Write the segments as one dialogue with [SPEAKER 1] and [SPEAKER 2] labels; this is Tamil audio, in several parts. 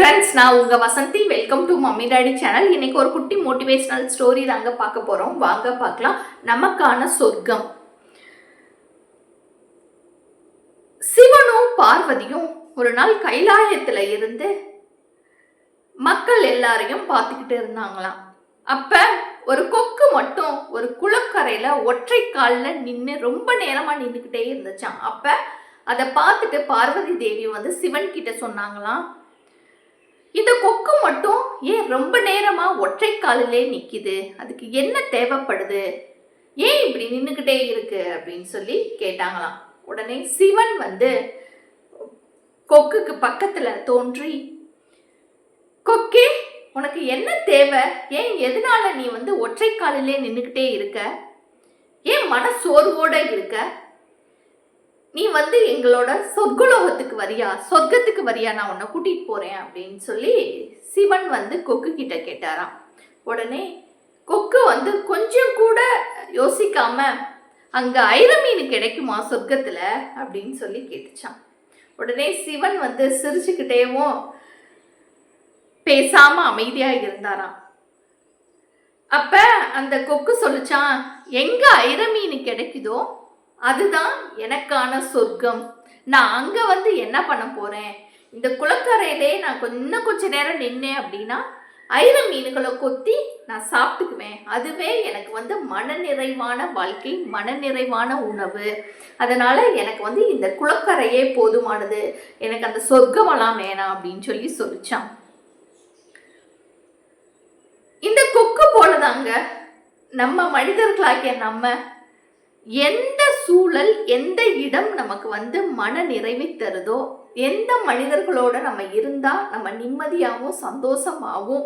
[SPEAKER 1] ஃப்ரெண்ட்ஸ் நான் உங்கள் Vasanthi. Welcome to mummy daddy channel இன்னைக்கு ஒரு குட்டி மோட்டிவேஷனல் ஸ்டோரி தாங்க பார்க்க போகிறோம் வாங்க பார்க்கலாம். நமக்கான சொர்க்கம். சிவனும் பார்வதியும் ஒரு நாள் கைலாயத்தில் இருந்து மக்கள் எல்லாரையும் பார்த்துக்கிட்டு இருந்தாங்களாம். அப்போ ஒரு கொக்கு மட்டும் ஒரு குளக்கரையில் ஒற்றை காலில் நின்று ரொம்ப நேரமாக நின்றுக்கிட்டே இருந்துச்சான் அப்போ அதை பார்த்துட்டு பார்வதி தேவி வந்து சிவன் கிட்ட சொன்னாங்களாம். இந்த கொக்கு மட்டும் ஏன் ரொம்ப நேரமா ஒற்றை காலிலே நிக்குது? அதுக்கு என்ன தேவைப்படுது? ஏன் இப்படி நின்றுக்கிட்டே இருக்கு? அப்படின்னு சொல்லி கேட்டாங்களாம். உடனே சிவன் வந்து கொக்குக்கு பக்கத்துல தோன்றி கொக்கே உனக்கு என்ன தேவை? ஏன் எதனால நீ வந்து ஒற்றை காலிலே நின்றுக்கிட்டே இருக்க? ஏன் மன சோர்வோட இருக்க? நீ வந்து எங்களோட சொர்க்குலோகத்துக்கு வரியா? சொர்க்கத்துக்கு வரியா? நான் உன்னை கூட்டிட்டு போறேன் அப்படின்னு சொல்லி சிவன் வந்து கொக்கு கிட்ட கேட்டாராம். உடனே கொக்கு வந்து கொஞ்சம் கூட யோசிக்காம அங்க ஐர மீன் கிடைக்குமா சொர்க்கத்துல? அப்படின்னு சொல்லி கேட்டுச்சான் உடனே சிவன் வந்து சிரிச்சுக்கிட்டேவும் பேசாம அமைதியா இருந்தாராம். அப்ப அந்த கொக்கு சொல்லிச்சான் எங்க ஐர மீன் கிடைக்குதோ அதுதான் எனக்கான சொர்க்கம். நான் அங்கே வந்து என்ன பண்ண போறேன்? இந்த குளக்கரையிலே நான் இன்னும் கொஞ்ச நேரம் நின்னேன் அப்படின்னா ஐர மீன்களை கொத்தி நான் சாப்பிட்டுக்குவேன். அதுவே எனக்கு வந்து மனநிறைவான வாழ்க்கை மனநிறைவான உணவு. அதனால எனக்கு வந்து இந்த குளக்கரையே போதுமானது. எனக்கு அந்த சொர்க்கமெல்லாம் வேணாம் அப்படின்னு சொல்லி சொல்லிச்சான். இந்த கொக்கு போலதாங்க. நம்ம மனிதர்களாகிய நம்ம எந்த சூழல் எந்த இடம் நமக்கு வந்து மன நிறைவை தருதோ எந்த மனிதர்களோட நம்ம இருந்தா நம்ம நிம்மதியாகவும் சந்தோஷமாகவும்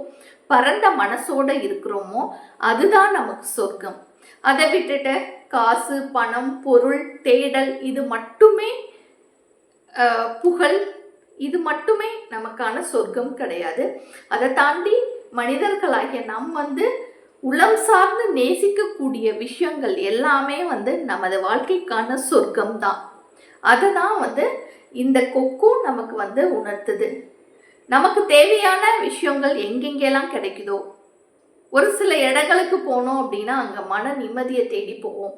[SPEAKER 1] பரந்த மனசோட இருக்கிறோமோ அதுதான் நமக்கு சொர்க்கம். அதை விட்டுட்டு காசு பணம் பொருள் தேடல் இது மட்டுமே புகழ் இது மட்டுமே நமக்கான சொர்க்கம் கிடையாது. அதை தாண்டி மனிதர்களாகிய நம் வந்து உளம் சார்ந்து நேசிக்கக்கூடிய விஷயங்கள் எல்லாமே வந்து நமது வாழ்க்கைக்கான சொர்க்கம் தான் அதை தான் வந்து இந்த கொக்கும் நமக்கு வந்து உணர்த்துது. நமக்கு தேவையான விஷயங்கள் எங்கெங்கெல்லாம் கிடைக்குதோ ஒரு சில இடங்களுக்கு போனோம் அப்படின்னா அங்கே மன நிம்மதியை தேடி போவோம்.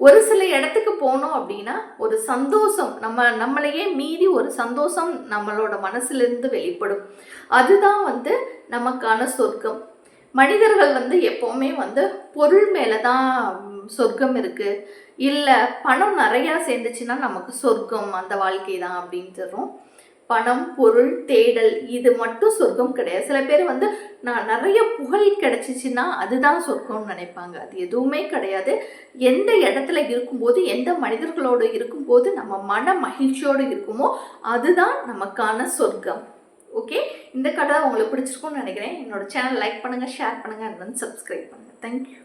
[SPEAKER 1] ஒரு சில இடத்துக்கு போனோம் அப்படின்னா ஒரு சந்தோஷம் நம்ம நம்மளையே மீறி ஒரு சந்தோஷம் நம்மளோட மனசுலேருந்து வெளிப்படும். அதுதான் வந்து நமக்கான சொர்க்கம். மனிதர்கள் வந்து எப்போவுமே வந்து பொருள் மேலே தான் சொர்க்கம் இருக்குது இல்லை பணம் நிறையா சேர்ந்துச்சுன்னா நமக்கு சொர்க்கம் அந்த வாழ்க்கை தான் அப்படின்னு சொல்கிறோம் பணம் பொருள் தேடல் இது மட்டும் சொர்க்கம் கிடையாது. சில பேர் வந்து நான் நிறைய புகழ் கிடைச்சிச்சின்னா அதுதான் சொர்க்கம்னு நினைப்பாங்க. அது எதுவுமே கிடையாது. எந்த இடத்துல இருக்கும்போது எந்த மனிதர்களோடு இருக்கும்போது நம்ம மன மகிழ்ச்சியோடு இருக்குமோ அதுதான் நமக்கான சொர்க்கம். ஓகே இந்த கதை உங்களுக்கு பிடிச்சிருக்கும்னு நினைக்கிறேன். என்னோட சேனல் லைக் பண்ணுங்கள் ஷேர் பண்ணுங்கள் அண்ட் வந்து சப்ஸ்கிரைப் பண்ணுங்கள் தேங்க்யூ